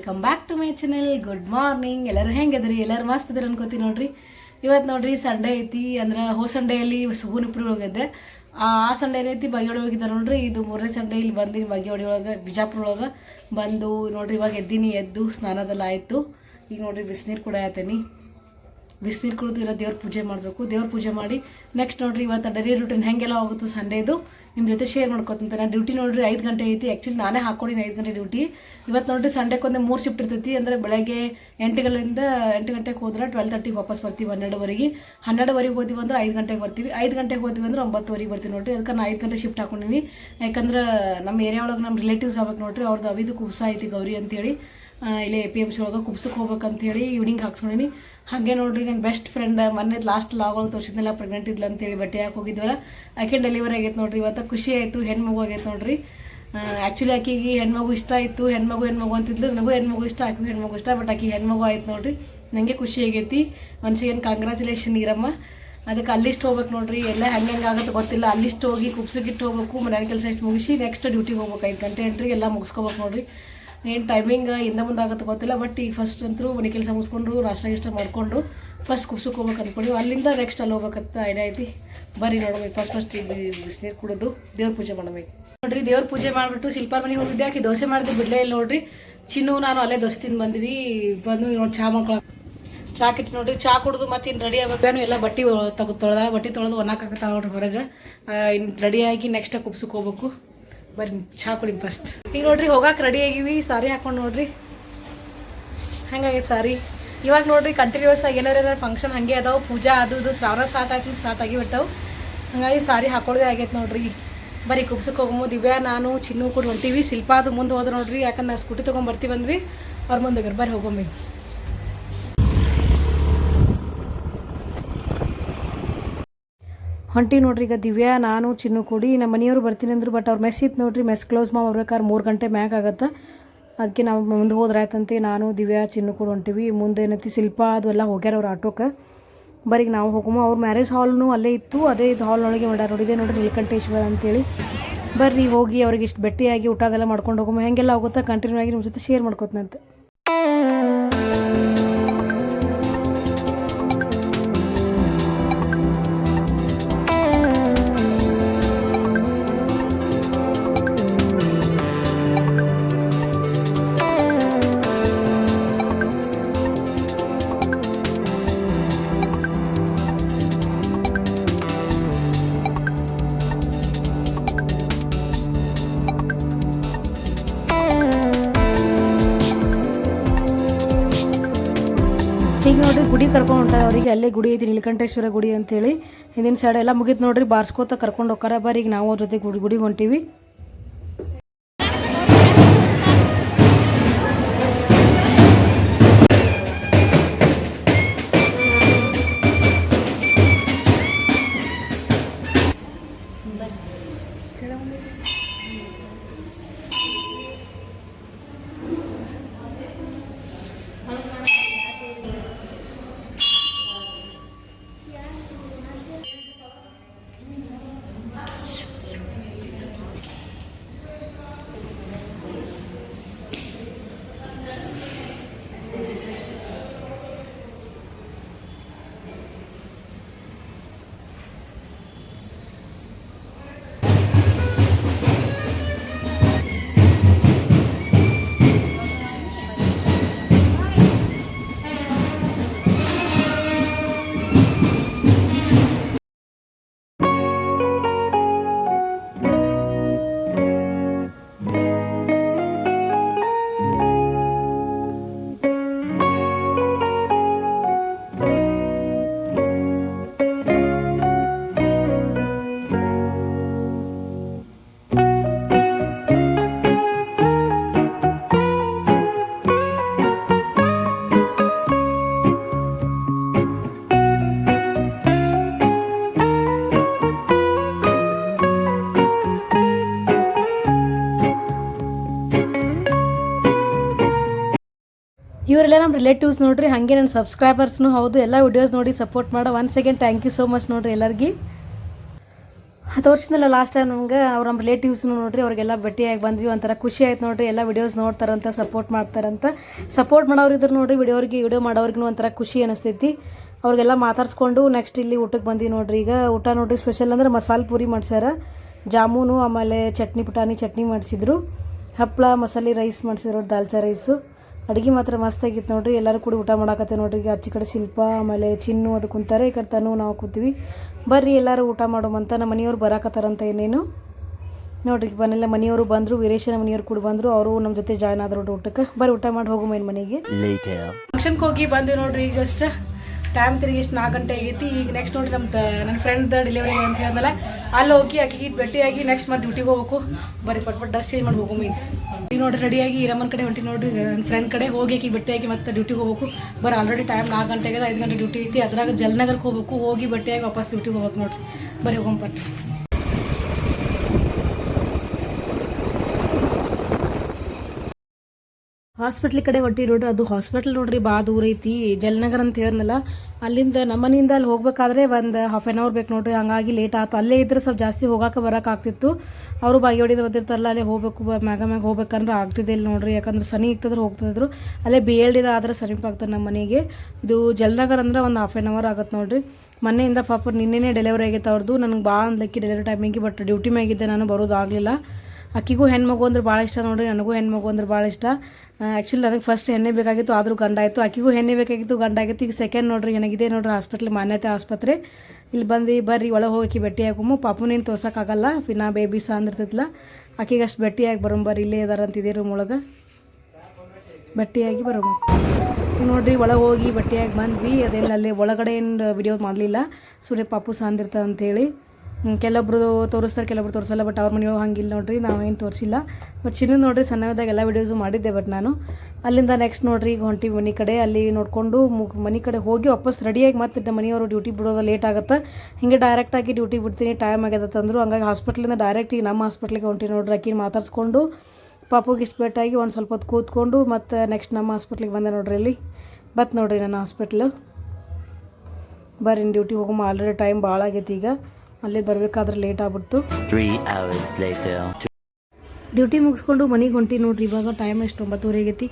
Welcome back to my channel good morning ಎಲ್ಲರೂ ಹೆಂಗದ್ರಿ ಎಲ್ಲರೂ ಮಸ್ತ್ ಇದ್ರಿ ಅನ್ಕೋತೀನಿ ನೋಡ್ರಿ. ಇವತ್ತು ನೋಡ್ರಿ ಸಂಡೇ ಐತಿ. ಅಂದ್ರೆ ಹೋ ಸಂಡೇಯಲ್ಲಿ ಹೂನಿಪ್ರಿ ಹೋಗಿದ್ದೆ. ಆ ಸಂಡೇ ಐತಿ ಬಗೆಹೊಡಿ ಹೋಗಿದ್ದೆ ನೋಡ್ರಿ. ಇದು ಮೂರನೇ ಸಂಡೇ ಇಲ್ಲಿ ಬಂದು ಬಗೆಹೊಡಿ ಒಳಗೆ, ಬಿಜಾಪುರ ಒಳಗೆ ಬಂದು ನೋಡ್ರಿ ಇವಾಗ ಎದ್ದೀನಿ, ಎದ್ದು ಸ್ನಾನದೆಲ್ಲ ಆಯಿತು. ಈಗ ನೋಡ್ರಿ ಬಿಸಿನೀರು ಕೂಡ ಆಯ್ತೇನಿ. ಬಿಸಿನೀರು ಕುಡಿದು ಇಲ್ಲ ದೇವ್ರ ಪೂಜೆ ಮಾಡಬೇಕು. ದೇವ್ರ ಪೂಜೆ ಮಾಡಿ ನೆಕ್ಸ್ಟ್ ನೋಡ್ರಿ ಇವತ್ತು ಡೈಲಿ ರೂಟೀನ್ ಹೆಂಗೆಲ್ಲ ಹೋಗುತ್ತೆ ಸಂಡೇದು ನಿಮ್ಮ ಜೊತೆ ಶೇರ್ ಮಾಡ್ಕೊತೀನಿ ನಾನು ಡ್ಯೂಟಿ ನೋಡ್ರಿ ಐದು ಗಂಟೆ ಐತಿ. ಆ್ಯಕ್ಚುಲಿ ನಾನೇ ಹಾಕ್ಕೊಡಿನಿ ಐದು ಗಂಟೆ ಡ್ಯೂಟಿ ಇವತ್ತು ನೋಡ್ರಿ ಒಂದೇ ಮೂರು ಶಿಫ್ಟ್ ಇರ್ತೈತಿ. ಅಂದರೆ ಬೆಳಗ್ಗೆ ಎಂಟುಗಳಿಂದ ಎಂಟು ಗಂಟೆಗೆ ಹೋದ್ರೆ ಟ್ವೆಲ್ ತರ್ಟಿಗೆ ವಾಪಸ್ ಬರ್ತೀವಿ ಹನ್ನೆರಡುವರೆಗೆ. ಹನ್ನೆರಡುವರೆಗೆ ಹೋದಿವಿ ಅಂದ್ರೆ ಐದು ಗಂಟೆಗೆ ಬರ್ತೀವಿ. ಐದು ಗಂಟೆಗೆ ಹೋದ್ವಿ ಅಂದ್ರೆ ಒಂಬತ್ತುವರೆಗೆ ಬರ್ತೀವಿ ನೋಡ್ರಿ. ಅದಕ್ಕೆ ನಾನು ಐದು ಗಂಟೆ ಶಿಫ್ಟ್ ಹಾಕೊಂಡಿನಿ. ಯಾಕಂದ್ರೆ ನಮ್ಮ ಏರಿಯಾ ಒಳಗೆ ನಮ್ಮ ರಿಲೇಟಿವ್ಸ್ ಆಗ್ಬೇಕು ನೋಡ್ರಿ. ಅವ್ರದ್ದು ಅವಿದು ಕುಬ್ಸ ಐತಿ ಗೌರಿ ಅಂತೇಳಿ. ಇಲ್ಲೇ ಎ ಪಿ ಎಂ ಸಿ ಒಳಗೆ ಕುಬ್ಸಕ್ಕೆ ಹೋಗ್ಬೇಕಂತ ಹೇಳಿ ಈವ್ನಿಂಗ್ ಹಾಕ್ಸ್ಕೊಂಡಿನಿ. ಹಾಗೆ ನೋಡ್ರಿ ನನ್ನ ಬೆಸ್ಟ್ ಫ್ರೆಂಡ್ ಮೊನ್ನೆ ಲಾಸ್ಟ್ ಲಾಗ್ ಒಳಗೆ ತೋರಿಸಿದ್ನೆಲ್ಲ ಪ್ರೆಗ್ನೆಂಟ್ ಇದ್ಲ ಅಂತೇಳಿ ಬಟ್ಟೆ ಯಾಕೆ ಹೋಗಿದ್ವಲ್ಲ ಆಕೆ ಡೆಲಿವರಿ ಆಗೈತೆ ನೋಡ್ರಿ ಇವತ್ತು. ಖುಷಿ ಆಯಿತು, ಹೆಣ್ಮಗು ಆಗೈತೆ ನೋಡ್ರಿ. ಆ್ಯಕ್ಚುಲಿ ಆಕೆಗೆ ಹೆಣ್ಮಗು ಇಷ್ಟ ಆಯಿತು, ಹೆಣ್ಮಗು ಹೆಣ್ಮಗು ಅಂತಿದ್ಲು, ನನಗೂ ಹೆಣ್ಮಗು ಇಷ್ಟ, ಆಕೆಗೂ ಹೆಣ್ಮಗು ಇಷ್ಟ ಬಟ್ ಆಕೆ ಹೆಣ್ಮಗು ಆಯ್ತು ನೋಡ್ರಿ. ನನಗೆ ಖುಷಿ ಆಗೈತಿ. ಮನ್ಸಿಗೇನು ಕಂಗ್ರ್ಯಾಚುಲೇಷನ್ ಇರಮ್ಮ ಅದಕ್ಕೆ ಅಲ್ಲಿಷ್ಟು ಹೋಗ್ಬೇಕು ನೋಡ್ರಿ, ಎಲ್ಲ ಹೆಂಗೆ ಹೆಂಗೆ ಆಗುತ್ತೆ ಗೊತ್ತಿಲ್ಲ. ಅಲ್ಲಿಷ್ಟು ಹೋಗಿ ಕುಬ್ಸಕ್ಕಿಟ್ಟು ಹೋಗ್ಬೇಕು ಮನೆ ಕೆಲಸ ಇಷ್ಟು ಮುಗಿಸಿ ನೆಕ್ಸ್ಟ್ ಡ್ಯೂಟಿಗೆ ಹೋಗ್ಬೇಕು, ಐದು ಗಂಟೆ ಎಂಟ್ರಿಗೆ ಎಲ್ಲ ಮುಗಿಸ್ಕೋಬೇಕು ನೋಡ್ರಿ. ಏನು ಟೈಮಿಂಗ್ ಹಿಂದೆ ಮುಂದೆ ಆಗುತ್ತೆ ಗೊತ್ತಿಲ್ಲ ಬಟ್ ಈಗ ಫಸ್ಟ್ ಅಂತೂ ಮನೆ ಕೆಲಸ ಮುಗಿಸ್ಕೊಂಡು ರಾಷ್ಟ್ರ ಗಿಷ್ಟ ಮಾಡಿಕೊಂಡು ಫಸ್ಟ್ ಕುಬ್ಸಕ್ಕೆ ಹೋಗ್ಬೇಕು ಅಂದ್ಕೊಂಡು ಅಲ್ಲಿಂದ ನೆಕ್ಸ್ಟ್ ಅಲ್ಲಿ ಹೋಗ್ಬೇಕಂತ ಐಡಿಯಾ ಐತಿ. ಬರ್ರಿ ನೋಡ್ಬೇಕು ಫಸ್ಟ್ ಫಸ್ಟ್ ಬಿಸಿನೀರು ಕುಡಿದು ದೇವ್ರ ಪೂಜೆ ಮಾಡಬೇಕು ನೋಡ್ರಿ, ದೇವ್ರ ಪೂಜೆ ಮಾಡಿಬಿಟ್ಟು ಶಿಲ್ಪಾರ್ ಮನೆಗೆ ಹೋಗಿದ್ದೆ. ಆಕೆ ದೋಸೆ ಮಾಡಿದ್ದು ಬಿಡಲೇ ಇಲ್ಲ ನೋಡ್ರಿ. ಚಿನ್ನು ನಾನು ಅಲ್ಲೇ ದೋಸೆ ತಿಂದು ಬಂದ್ವಿ. ಬಂದು ನೋಡಿ ಚಹಾ ಮಾಡ್ಕೊಳ ಚಹಾ ಕಿಟ್ಟು ನೋಡ್ರಿ, ಚಾ ಕುಡಿದು ಮತ್ತೆ ಇನ್ನು ರೆಡಿ ಆಗ್ಬೇಕು ಎಲ್ಲ ಬಟ್ಟೆ ತಗೋ ತೊಳೆದ ಬಟ್ಟೆ ತೊಳೆದು ಒಣಕಾಕತ್ತಾವ ನೋಡ್ರಿ ಹೊರಗೆ. ಇನ್ನು ರೆಡಿ ಆಗಿ ನೆಕ್ಸ್ಟ್ ಕುಬ್ಸಕ್ಕೆ ಹೋಗ್ಬೇಕು. ಬರ್ರಿ, ಚಹಾ ಕುಡಿ ಫಸ್ಟ್ ಈಗ ನೋಡ್ರಿ ಹೋಗಕ್ಕೆ ರೆಡಿ ಆಗಿವಿ. ಸಾರಿ ಹಾಕೊಂಡು ನೋಡ್ರಿ. ಹಂಗಾಗೈತೆ ಸಾರಿ? ಇವಾಗ ನೋಡ್ರಿ ಕಂಟಿನ್ಯೂಸ್ ಆಗಿ ಏನಾರ ಏನಾರು ಫಂಕ್ಷನ್ ಹಂಗೆ ಅದಾವು. ಪೂಜಾ ಅದು ಇದು ಶ್ರಾವಣ ಸ್ಟಾರ್ಟ್ ಆಯ್ತು, ಸ್ಟಾರ್ಟ್ ಆಗಿ ಬಿಟ್ಟವು ಹಂಗಾಗಿ ಸಾರಿ ಹಾಕೊಳ್ಳೋದೇ ಆಗೈತೆ ನೋಡ್ರಿ. ಬರೀ ಕುಬ್ಸಕ್ಕೆ ಹೋಗಮು, ದಿವ್ಯಾ, ನಾನು, ಚಿನ್ನು ಕೂಡ ಹೊಂಟೀವಿ. ಶಿಲ್ಪ ಅದು ಮುಂದೆ ಹೋದ್ರೆ ನೋಡ್ರಿ. ಯಾಕಂದ್ರೆ ನಾವು ಸ್ಕೂಟಿ ತೊಗೊಂಡ್ಬರ್ತೀವಿ ಬಂದ್ವಿ ಅವ್ರ ಮುಂದೆ ಬರ್ರಿ ಹೋಗಮ್ಮಿ ಹೊಂಟಿ ನೋಡ್ರಿ ಈಗ ದಿವ್ಯಾ, ನಾನು, ಚಿನ್ನು ಕೂಡಿ ನಮ್ಮ ಮನೆಯವರು ಬರ್ತೀನಿ ಅಂದ್ರು ಬಟ್ ಅವ್ರು ಮೆಸ್ ಇತ್ತು ನೋಡ್ರಿ ಮೆಸ್ ಕ್ಲೋಸ್ ಮಾಡಿ ಬರ್ಬೇಕಾದ್ರೆ ಮೂರು ಗಂಟೆ ಮ್ಯಾಕ್ ಆಗತ್ತೆ. ಅದಕ್ಕೆ ನಾವು ಮುಂದೆ ಹೋದ್ರೆ ಆಯ್ತಂತೆ ನಾನು, ದಿವ್ಯಾ, ಚಿನ್ನು ಕೊಡು ಹೊಂಟಿವಿ. ಮುಂದೆ ಏನೈತಿ, ಶಿಲ್ಪ, ಅದು ಎಲ್ಲ ಹೋಗ್ಯಾರ ಅವ್ರ ಆಟೋಕ್ಕೆ ಬರೀಗ ನಾವು ಹೋಗಮ್ಮ ಅವ್ರ ಮ್ಯಾರೇಜ್ ಹಾಲ್ನು ಅಲ್ಲೇ ಇತ್ತು. ಅದೇ ಇದು ಹಾಲ್ನೊಳಗೆ ಮಾಡ್ಯಾರ ನೋಡಿದೆ ನೋಡ್ರಿ ನೀಲಕಂಠೇಶ್ವರ ಅಂತೇಳಿ. ಬರ್ರಿ, ಹೋಗಿ ಅವ್ರಿಗೆ ಇಷ್ಟು ಭೇಟಿಯಾಗಿ ಊಟ ಅದೆಲ್ಲ ಮಾಡ್ಕೊಂಡು ಹೋಗಮ್ಮ ಹೆಂಗೆಲ್ಲ ಹೋಗುತ್ತಾ ಕಂಟಿನ್ಯೂ ಆಗಿ ನಿಮ್ಮ ಜೊತೆ ಶೇರ್ ಮಾಡ್ಕೋತನಂತೆ. ಈಗ ನೋಡ್ರಿ ಗುಡಿ ಕರ್ಕೊಂಡು ಹೊಂಟಾರೆ ಅವ್ರಿಗೆ. ಅಲ್ಲೇ ಗುಡಿ ಐತಿ, ನೀಲಕಂಠೇಶ್ವರ ಗುಡಿ ಅಂತೇಳಿ. ಹಿಂದಿನ ಸೈಡ್ ಎಲ್ಲ ಮುಗಿತು ನೋಡ್ರಿ, ಬಾರ್ಸ್ಕೋತ ಕರ್ಕೊಂಡು ಹೋಗಾರ ಬರೀ ಈಗ ನಾವು ಅವ್ರ ಜೊತೆ ಗುಡಿ ಗುಡಿಗೆ ಹೊಂಟೀವಿ. ಇವರೆಲ್ಲ ನಮ್ಮ ರಿಲೇಟಿವ್ಸ್ ನೋಡ್ರಿ, ಹಾಗೆ ನನ್ನ ಸಬ್ಸ್ಕ್ರೈಬರ್ಸ್ನು ಹೌದು, ಎಲ್ಲ ವಿಡಿಯೋಸ್ ನೋಡಿ ಸಪೋರ್ಟ್ ಮಾಡೋ. One second thank you so much ನೋಡ್ರಿ ಎಲ್ಲರಿಗೆ. ವರ್ಷದಲ್ಲ ಲಾಸ್ಟ್ ಟೈಮ್ ನಮ್ಗೆ, ಅವ್ರ ನಮ್ಮ ರಿಲೇಟಿವ್ಸ್ನು ನೋಡ್ರಿ, ಅವ್ರಿಗೆಲ್ಲ ಭೇಟಿಯಾಗಿ ಬಂದ್ವಿ, ಒಂಥರ ಖುಷಿ ಆಯ್ತು ನೋಡ್ರಿ, ಎಲ್ಲ ವಿಡಿಯೋಸ್ ನೋಡ್ತಾರಂತ ಸಪೋರ್ಟ್ ಮಾಡ್ತಾರಂತ. ಸಪೋರ್ಟ್ ಮಾಡೋರು ಇದ್ರು ನೋಡ್ರಿ ವಿಡಿಯೋರಿಗೆ ವಿಡಿಯೋ ಮಾಡೋರ್ಗೂ ಒಂಥರ ಖುಷಿ ಅನಿಸ್ತೈತಿ. ಅವ್ರಿಗೆಲ್ಲ ಮಾತಾಡ್ಸ್ಕೊಂಡು ನೆಕ್ಸ್ಟ್ ಇಲ್ಲಿ ಊಟಕ್ಕೆ ಬಂದ್ವಿ ನೋಡ್ರಿ. ಈಗ ಊಟ ನೋಡ್ರಿ ಸ್ಪೆಷಲ್ ಅಂದ್ರೆ ಮಸಾಲೆ ಪೂರಿ ಮಾಡ್ಸ್ಯಾರ. ಜಾಮೂನು, ಆಮೇಲೆ ಚಟ್ನಿ ಪುಟಾಣಿ ಚಟ್ನಿ ಮಾಡಿಸಿದ್ರು. ಹಪ್ಪಳ ಮಸಾಲೆ ರೈಸ್ ಮಾಡಿಸಿದ್ರು ದಾಲ್ಚಾ ರೈಸು ಅಡುಗೆ ಮಾತ್ರ ಮಸ್ತಾಗಿತ್ತು ನೋಡ್ರಿ. ಎಲ್ಲರೂ ಕೂಡ ಊಟ ಮಾಡಾಕತ್ತೆ ನೋಡ್ರಿ. ಈಗ ಆಚೆ ಕಡೆ ಶಿಲ್ಪ ಆಮೇಲೆ ಚಿನ್ನು ಅದು ಕುಂತಾರೆ ಈ ಕಡೆ ತನು ನಾವು ಕೂತೀವಿ. ಬರ್ರಿ ಎಲ್ಲರೂ ಊಟ ಮಾಡೋಮಂತ ನಮ್ಮ ಮನೆಯವ್ರು ಬರಾಕತ್ತಾರಂತ ಏನೇನು. ನೋಡ್ರಿ ಮನೆಲ್ಲ ಮನೆಯವರು ಬಂದರು ವೀರೇಶನ ಮನೆಯವ್ರು ಕೂಡ ಬಂದರು ಅವರು ನಮ್ಮ ಜೊತೆ ಜಾಯ್ನ್ ಆದ್ರು ಊಟಕ್ಕೆ. ಬರ್ರಿ ಊಟ ಮಾಡಿ ಹೋಗು ಮೇನ್ ಮನೆಗೆ. ಫಂಕ್ಷನ್ಗೆ ಹೋಗಿ ಬಂದು ನೋಡ್ರಿ ಈಗ ಜಸ್ಟ್ ಟೈಮ್ ತಿರುಗಿ ಎಷ್ಟು ನಾಲ್ಕು ಗಂಟೆ ಆಗೈತಿ. ಈಗ ನೆಕ್ಸ್ಟ್ ನೋಡ್ರಿ ನಮ್ಮ ನನ್ನ ಫ್ರೆಂಡ್ ಡೆಲಿವರಿ ಅಂತ ಹೇಳ್ದಲ್ಲ ಅಲ್ಲಿ ಹೋಗಿ ಆಕೆಗೆ ಭೇಟಿಯಾಗಿ ನೆಕ್ಸ್ಟ್ ಮತ್ತೆ ಡ್ಯೂಟಿಗೆ ಹೋಗ್ಬೇಕು. ಬರೀ ಪಟ್ ಪಟ್ ಡ್ರೆಸ್ ಚೇಂಜ್ ಮಾಡಿ ಹೋಗು ಈಗ ಈಗ ನೋಡ್ರಿ ರೆಡಿಯಾಗಿ ಈರಮ್ಮನ ಕಡೆ ಹೊಂಟಿ ನೋಡ್ರಿ, ನನ್ನ ಫ್ರೆಂಡ್ ಕಡೆ ಹೋಗಿ ಆಕಿ ಹಾಕಿ ಮತ್ತೆ ಡ್ಯೂಟಿಗೆ ಹೋಗ್ಬೇಕು. ಬರ್ ಆಲ್ರೆಡಿ ಟೈಮ್ ನಾಲ್ಕು ಗಂಟೆಗೆ ಐದು ಗಂಟೆ ಡ್ಯೂಟಿ ಐತಿ. ಅದ್ರಾಗ ಜಲ್ನಗರ್ಗೆ ಹೋಗ್ಬೇಕು, ಹೋಗಿ ಭೇಟಿಯಾಗಿ ವಾಪಸ್ ಡ್ಯೂಟಿಗೆ ಹೋಗ್ಬೇಕು ನೋಡ್ರಿ. ಬರೀ ಹೋಗಂಪಟ್ಟು ಹಾಸ್ಪಿಟ್ಲ್ ಕಡೆ ಹೊಟ್ಟಿ ನೋಡ್ರಿ, ಅದು ಹಾಸ್ಪಿಟ್ಲ್ ನೋಡ್ರಿ ಭಾಳ ದೂರ ಐತಿ. ಜಲನಗರ್ ಅಂತ ಹೇಳಿದ್ನಲ್ಲ, ಅಲ್ಲಿಂದ ನಮ್ಮ ಮನೆಯಿಂದ ಅಲ್ಲಿ ಹೋಗ್ಬೇಕಾದ್ರೆ ಒಂದು ಹಾಫ್ ಆನ್ ಅವರ್ ಬೇಕು ನೋಡ್ರಿ, ಹಂಗಾಗಿ ಲೇಟ್ ಆಯ್ತು ಅಲ್ಲೇ ಇದ್ರೆ ಸ್ವಲ್ಪ ಜಾಸ್ತಿ ಹೋಗಾಕ ಬರಕ್ಕೆ ಆಗ್ತಿತ್ತು. ಅವರು ಬಾಗಿ ಹೊಡಿದು ಬಂದಿರ್ತಾರಲ್ಲ ಅಲ್ಲೇ ಹೋಗ್ಬೇಕು ಮ್ಯಾಗ ಮ್ಯಾಗ ಹೋಗ್ಬೇಕಂದ್ರೆ ಆಗ್ತಿದ್ದಿಲ್ಲ ನೋಡ್ರಿ. ಯಾಕಂದ್ರೆ ಸನಿ ಇರ್ತದ್ರೆ ಹೋಗ್ತಿದ್ರು. ಅಲ್ಲೇ ಬಿ ಎಲ್ ಡಿದ ಆದ್ರೆ ಸಮೀಪ ಆಗ್ತದೆ ನಮ್ಮ ಮನೆಗೆ. ಇದು ಜಲನಗರ್ ಅಂದ್ರೆ ಒಂದು ಹಾಫ್ ಆನ್ ಅವರ್ ಆಗುತ್ತೆ ನೋಡ್ರಿ. ಮನೆಯಿಂದ ಪಾಪ ನಿನ್ನೆನೇ ಡೆಲಿವರಿ ಆಗೈತೆ ಅವ್ರದ್ದು ನನಗೆ ಭಾಳ ಅಂದಕ್ಕೆ ಡೆಲಿವರಿ ಟೈಮಿಗೆ ಬಟ್ ಡ್ಯೂಟಿ ಮ್ಯಾಗಿದ್ದೆ ನಾನು, ಬರೋದಾಗಲಿಲ್ಲ. ಅಕ್ಕಿಗೂ ಹೆಣ್ಮಗು ಅಂದ್ರೆ ಭಾಳ ಇಷ್ಟ ನೋಡ್ರಿ ನನಗೂ ಹೆಣ್ಮಗು ಅಂದ್ರೆ ಭಾಳ ಇಷ್ಟ. ಆ್ಯಕ್ಚುಲಿ ನನಗೆ ಫಸ್ಟ್ ಹೆಣ್ಣೆ ಬೇಕಾಗಿತ್ತು ಆದರೂ ಗಂಡ ಆಯಿತು. ಆಕಿಗೂ ಹೆಣ್ಣೆ ಬೇಕಾಗಿತ್ತು ಗಂಡ ಆಗಿತ್ತು. ಈಗ ಸೆಕೆಂಡ್ ನೋಡ್ರಿ ನನಗಿದೆ ನೋಡ್ರಿ ಹಾಸ್ಪಿಟ್ಲ್ ಮಾನ್ಯತೆ ಆಸ್ಪತ್ರೆ. ಇಲ್ಲಿ ಬಂದು ಬರ್ರಿ ಒಳಗೆ ಹೋಗಿ ಭೇಟಿ ಹಾಕುಮು. ಪಾಪು ನೀನು ತೋರ್ಸೋಕ್ಕಾಗಲ್ಲ ಫಿನಾ ಬೇಬಿ ಸಹ ಅಂದಿರ್ತೈತಲ್ಲ ಆಕಿಗೆ ಅಷ್ಟು ಭೇಟಿಯಾಗಿ ಬರೋಂಬರ್ರಿ ಇಲ್ಲೇ ಇದಾರೆ ಅಂತಿದ್ದೀರಿ ರೂಮ್ ಒಳಗೆ. ಬಟ್ಟೆಯಾಗಿ ಬರೋಮ. ನೋಡ್ರಿ ಒಳಗೆ ಹೋಗಿ ಬಟ್ಟೆಯಾಗಿ ಬಂದ್ವಿ. ಅದೆಲ್ಲ ಅಲ್ಲಿ ಒಳಗಡೆ ಏನು ವಿಡಿಯೋ ಮಾಡಲಿಲ್ಲ. ಸೂರ್ಯ ಪಾಪು ಸಾಂದಿರ್ತ ಹ್ಮ್, ಕೆಲವೊಬ್ರು ತೋರಿಸ್ತಾರೆ ಕೆಲವೊಬ್ರು ತೋರಿಸಲ್ಲ ಬಟ್ ಅವ್ರ ಮನೆಯೊಳಗೆ ಹಂಗಿಲ್ಲ ನೋಡ್ರಿ ನಾವೇನು ತೋರಿಸಿಲ್ಲ. ಬಟ್ ಚಿನ್ನ ನೋಡ್ರಿ ಸಣ್ಣದಾಗ ಎಲ್ಲ ವೀಡಿಯೋಸು ಮಾಡಿದ್ದೆ ಬಟ್ ನಾನು. ಅಲ್ಲಿಂದ ನೆಕ್ಸ್ಟ್ ನೋಡ್ರಿ, ಈಗ ಹೊಂಟಿ ಮನೆ ಕಡೆ. ಅಲ್ಲಿ ನೋಡಿಕೊಂಡು ಮನೆ ಕಡೆ ಹೋಗಿ ವಾಪಸ್ ರೆಡಿಯಾಗಿ ಮತ್ತೆ ಮನೆಯವರು ಡ್ಯೂಟಿ ಬಿಡೋದು ಲೇಟ್ ಆಗುತ್ತೆ. ಹಿಂಗೆ ಡೈರೆಕ್ಟಾಗಿ ಡ್ಯೂಟಿ ಬಿಡ್ತೀನಿ ಟೈಮ್ ಆಗ್ಯದ ತಂದರು ಹಂಗಾಗಿ ಹಾಸ್ಪಿಟ್ಲಿಂದ ಡೈರೆಕ್ಟ್ ಈಗ ನಮ್ಮ ಹಾಸ್ಪಿಟ್ಲಿಗೆ ಹೊಂಟಿ ನೋಡ್ರಿ ಆಕಿನ ಮಾತಾಡ್ಸ್ಕೊಂಡು. ಪಾಪುಗೆ ಇಷ್ಟು ಭೇಟಾಗಿ ಒಂದು ಸ್ವಲ್ಪ ಹೊತ್ತು ಕೂತ್ಕೊಂಡು ಮತ್ತು ನೆಕ್ಸ್ಟ್ ನಮ್ಮ ಹಾಸ್ಪಿಟ್ಲಿಗೆ ಬಂದೆ ನೋಡ್ರಿ ಇಲ್ಲಿ ಬತ್ತು ನೋಡ್ರಿ ನನ್ನ ಹಾಸ್ಪಿಟ್ಲು ಬರ್ರಿ ಡ್ಯೂಟಿ ಹೋಗಮ್ಮ ಆಲ್ರೆಡಿ ಟೈಮ್ ಭಾಳ ಆಗೈತಿ ಈಗ. ಅಲ್ಲಿ ಬರಬೇಕಾದ್ರೆ ಲೇಟ್ ಆಗ್ಬಿಡ್ತು. ಡ್ಯೂಟಿ ಮುಗಿಸ್ಕೊಂಡು ಮನೆಗೆ ಹೊಂಟಿ ನೋಡ್ರಿ ಇವಾಗ ಟೈಮ್ ಎಷ್ಟು ಒಂಬತ್ತುವರೆ ಆಗೈತಿ.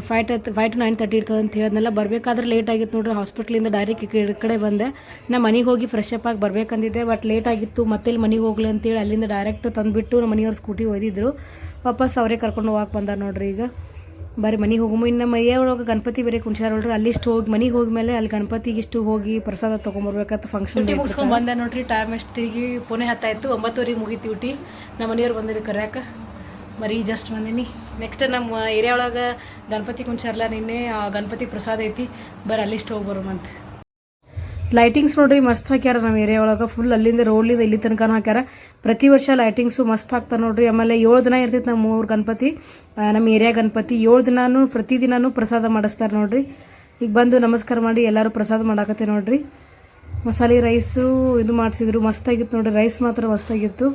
ಫೈವ್ ಟತ್ ಫೈವ್ ಟು ನೈನ್ ತರ್ಟಿ ಇರ್ತದೆ ಅಂತ ಹೇಳಿದ್ನಲ್ಲ ಬರಬೇಕಾದ್ರೆ ಲೇಟ್ ಆಗಿತ್ತು ನೋಡ್ರಿ ಹಾಸ್ಪಿಟ್ಲಿಂದ ಡೈರೆಕ್ಟ್ ಈ ಕಡೆ- ಈ ಕಡೆ ಬಂದೆ. ನಾ ಮನೆಗೆ ಹೋಗಿ ಫ್ರೆಶ್ ಅಪ್ ಆಗಿ ಬರಬೇಕಂದಿದ್ದೆ ಬಟ್ ಲೇಟ್ ಆಗಿತ್ತು ಮತ್ತೆ ಇಲ್ಲಿ ಮನೆಗೆ ಹೋಗ್ಲಿ ಅಂತೇಳಿ ಅಲ್ಲಿಂದ ಡೈರೆಕ್ಟ್ ತಂದುಬಿಟ್ಟು ನಮ್ಮ ಮನೆಯವ್ರು ಸ್ಕೂಟಿ ಒಯ್ದಿದ್ರು. ವಾಪಸ್ ಅವರೇ ಕರ್ಕೊಂಡು ಹೋಗಕ್ಕೆ ಬಂದಾರ ನೋಡ್ರಿ ಈಗ. ಬರೀ ಮನೆಗೆ ಹೋಗಮು ಇನ್ನು ಮನೆಯೊಳಗೆ ಗಣಪತಿ ಬೇರೆ ಕುಂಚಾರ ಅಲ್ಲಿ ಇಷ್ಟು ಹೋಗಿ ಮನೆಗೆ ಹೋದ್ಮೇಲೆ ಅಲ್ಲಿ ಗಣಪತಿಗೆ ಇಷ್ಟು ಹೋಗಿ ಪ್ರಸಾದ ತೊಗೊಂಬರ್ಬೇಕಂತ ಫಂಕ್ಷನ್ ಮುಗಿಸ್ಕೊಂಡು ಬಂದೆ ನೋಡ್ರಿ ಟೈಮ್ ಎಷ್ಟು ತಿರುಗಿ ಪುಣೆ ಹತ್ತಾಯ್ತು ಒಂಬತ್ತುವರೆಗೆ ಮುಗೀತಿ ಊಟಿ ನಮ್ಮ ಮನೆಯವ್ರು ಬಂದಿದ್ದು ಕರ್ಯಾಕ. ಬರೀ ಜಸ್ಟ್ ಬಂದೀನಿ. ನೆಕ್ಸ್ಟ್ ನಮ್ಮ ಏರಿಯಾ ಒಳಗೆ ಗಣಪತಿ ಕುಂಚಾರಲ್ಲ ನಿನ್ನೆ ಗಣಪತಿ ಪ್ರಸಾದ ಐತಿ. ಬರೀ ಅಲ್ಲಿಷ್ಟು ಹೋಗಿ ಬರೋಮಂತ. ಲೈಟಿಂಗ್ಸ್ ನೋಡ್ರಿ, ಮಸ್ತ್ ಹಾಕ್ಯಾರ ನಮ್ಮ ಏರಿಯಾ ಒಳಗೆ. ಫುಲ್ ಅಲ್ಲಿಂದ ರೋಡ್ಲಿಂದ ಇಲ್ಲಿ ತನಕ ಹಾಕ್ಯಾರ. ಪ್ರತಿ ವರ್ಷ ಲೈಟಿಂಗ್ಸು ಮಸ್ತ್ ಹಾಕ್ತಾರೆ ನೋಡ್ರಿ. ಆಮೇಲೆ ಏಳು ದಿನ ಇರ್ತೈತೆ ನಮ್ಮ ಮೂರು ಗಣಪತಿ. ನಮ್ಮ ಏರಿಯಾ ಗಣಪತಿ. ಏಳು ದಿನಾನು ಪ್ರತಿದಿನಾನು ಪ್ರಸಾದ ಮಾಡಿಸ್ತಾರೆ ನೋಡ್ರಿ. ಈಗ ಬಂದು ನಮಸ್ಕಾರ ಮಾಡಿ ಎಲ್ಲರೂ ಪ್ರಸಾದ ಮಾಡಾಕತ್ತೆ ನೋಡ್ರಿ. ಮಸಾಲೆ ರೈಸು ಇದು ಮಾಡಿಸಿದ್ರು. ಮಸ್ತಾಗಿತ್ತು ನೋಡ್ರಿ. ರೈಸ್ ಮಾತ್ರ ಮಸ್ತಾಗಿತ್ತು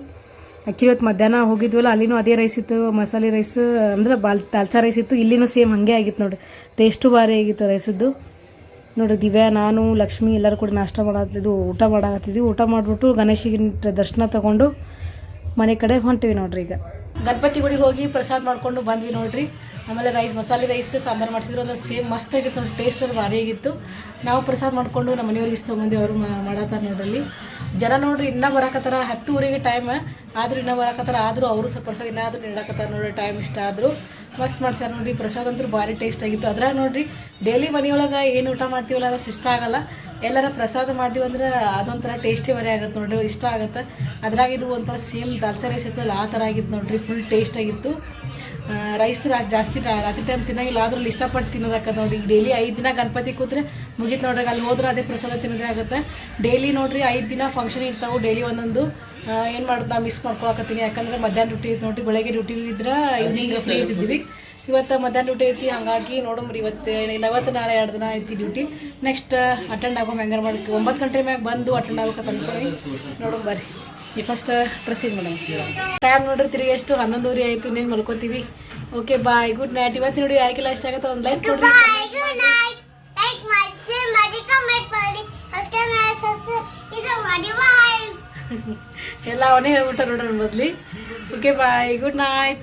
ಆ್ಯಕ್ಚುಲಿ ಇವತ್ತು ಮಧ್ಯಾಹ್ನ ಹೋಗಿದ್ವಲ್ಲ, ಅಲ್ಲಿನೂ ಅದೇ ರೈಸ್ ಇತ್ತು. ಮಸಾಲೆ ರೈಸ್ ಅಂದ್ರೆ ಬಾಲ್ ತಾಲ್ಚಾ ರೈಸ್ ಇತ್ತು. ಇಲ್ಲಿನೂ ಸೇಮ್ ಹಾಗೆ ಆಗಿತ್ತು ನೋಡ್ರಿ. ಟೇಸ್ಟು ಭಾರಿ ಆಗಿತ್ತು ರೈಸದ್ದು ನೋಡ್ರಿ ದಿವ್ಯಾ, ನಾನು, ಲಕ್ಷ್ಮಿ ಎಲ್ಲರೂ ಕೂಡ ನಾಷ್ಟ ಮಾಡತ್ತಿದ್ದು ಊಟ ಮಾಡಾಕತ್ತಿದ್ವಿ. ಊಟ ಮಾಡಿಬಿಟ್ಟು ಗಣೇಶಿಗೆ ದರ್ಶನ ತಗೊಂಡು ಮನೆ ಕಡೆ ಹೊಂಟಿವಿ ನೋಡ್ರಿ ಈಗ. ಗಣಪತಿ ಗುಡಿಗೆ ಹೋಗಿ ಪ್ರಸಾದ ಮಾಡ್ಕೊಂಡು ಬಂದ್ವಿ ನೋಡ್ರಿ. ಆಮೇಲೆ ರೈಸ್, ಮಸಾಲೆ ರೈಸ್, ಸಾಂಬಾರು ಮಾಡಿಸಿದ್ರು. ಅದು ಸೇಮ್ ಮಸ್ತ್ ಆಗಿತ್ತು ನೋಡಿ ಟೇಸ್ಟ್ ಅದು ಭಾರಿ ಆಗಿತ್ತು. ನಾವು ಪ್ರಸಾದ ಮಾಡಿಕೊಂಡು ನಮ್ಮ ಮನೆಯವ್ರಿಗೆ ಇಷ್ಟ ಬಂದು ಅವರು ಮಾಡತ್ತಾರ ನೋಡ್ರಲ್ಲಿ. ಜನ ನೋಡ್ರಿ ಇನ್ನೂ ಬರಾಕತ್ತಾರ ಹತ್ತುವರೆಗೆ ಟೈಮ್ ಆದರೂ ಇನ್ನೂ ಬರಾಕತ್ತಾರ, ಆದರೂ ಅವರು ಸ್ವಲ್ಪ ಪ್ರಸಾದ ಇನ್ನಾದರೂ ನೀಡಾಕತ್ತಾರ ನೋಡ್ರಿ ಟೈಮ್ ಇಷ್ಟ ಆದರೂ. ಮಸ್ತ್ ಮಾಡ್ಸ್ಯಾರ ನೋಡ್ರಿ, ಪ್ರಸಾದ ಅಂತೂ ಭಾರಿ ಟೇಸ್ಟ್ ಆಗಿತ್ತು. ಅದ್ರಾಗ ನೋಡ್ರಿ ಡೈಲಿ ಮನೆಯೊಳಗೆ ಏನು ಊಟ ಮಾಡ್ತೀವಲ್ಲ ಅದು ಇಷ್ಟ ಆಗಲ್ಲ. ಎಲ್ಲರ ಪ್ರಸಾದ ಮಾಡ್ತೀವಿ ಅಂದ್ರೆ ಅದೊಂಥರ ಟೇಸ್ಟಿ ಬರೀ ಆಗುತ್ತೆ ನೋಡ್ರಿ, ಇಷ್ಟ ಆಗುತ್ತೆ. ಅದ್ರಾಗ ಇದು ಒಂಥರ ಸೇಮ್ ದಾಲ್ಚಾ ಇರ್ತಲ್ಲ ಆ ಥರ ಆಗಿತ್ತು ನೋಡ್ರಿ ಫುಲ್ ಟೇಸ್ಟ್ ಆಗಿತ್ತು. ರೈಸ್ ಜಾಸ್ತಿ ರಾತ್ರಿ ಟೈಮ್ ತಿನ್ನಂಗಿಲ್ಲ. ಆದ್ರೂ ಇಷ್ಟಪಟ್ಟು ತಿನ್ನೋದಕ್ಕ ನೋಡ್ರಿ ಡೈಲಿ ಐದು ದಿನ ಗಣಪತಿ ಕೂತ್ರೆ ಮುಗಿತು ನೋಡ್ರಿ ಅಲ್ಲಿ ಹೋದ್ರೆ ಅದೇ ಪ್ರಸಾದ ತಿನ್ನೋದೇ ಆಗುತ್ತೆ. ಡೈಲಿ ನೋಡ್ರಿ ಐದು ದಿನ ಫಂಕ್ಷನ್ ಇರ್ತಾವೆ. ಡೈಲಿ ಒಂದೊಂದು. ಏನು ಮಾಡೋದು ನಾ ಮಿಸ್ ಮಾಡ್ಕೊಳಕತ್ತೀನಿ ಯಾಕಂದ್ರೆ ಮಧ್ಯಾಹ್ನ ಡ್ಯೂಟಿ ಐತೆ ನೋಡ್ರಿ, ಬೆಳಗ್ಗೆ ಡ್ಯೂಟಿ ಇದ್ರೆ ಈವ್ನಿಂಗ್ ಫ್ರೀ ಇರ್ತಿದ್ವಿ. ಇವತ್ತು ಮಧ್ಯಾಹ್ನ ಡ್ಯೂಟಿ ಐತಿ. ಹಾಗಾಗಿ ನೋಡಮ್ರಿ, ಇವತ್ತು ಇವತ್ತು ನಾಳೆ ಎರಡು ದಿನ ಐತಿ ಡ್ಯೂಟಿ. ನೆಕ್ಸ್ಟ್ ಅಟೆಂಡ್ ಆಗೋ ಹೆಂಗಾರ ಮಾಡಿ ಒಂಬತ್ತು ಗಂಟೆ ಮ್ಯಾಗ ಬಂದು ಅಟೆಂಡ್ ಆಗ್ಬೇಕಂತ ಅನ್ಕೊಳ್ಳಿ ನೋಡೋಣ ಬರ್ರಿ. ಈ ಫಸ್ಟ್ ಪ್ರೊಸೀಡ್ ಮೇಡಮ್ ಟೈಮ್ ನೋಡ್ರಿ ತಿರುಗಿ ಎಷ್ಟು? ಹನ್ನೊಂದುವರೆ ಆಯಿತು ಇನ್ನೇನು ಮಲ್ಕೋತೀವಿ? ಓಕೆ ಬಾಯ್ ಗುಡ್ ನೈಟ್ ಇವತ್ತು ನೋಡಿ ಆಯ್ಕೆ ಇಷ್ಟ ಆಗುತ್ತೆ ಒಂದು ಲೈಕ್ ಕೊಡ್ರಿ. ಎಲ್ಲ ಅವನೇ ಹೇಳ್ಬಿಟ್ಟ ನೋಡ್ರಿ ಮೊದ್ಲಿ ಓಕೆ ಬಾಯ್ ಗುಡ್ ನೈಟ್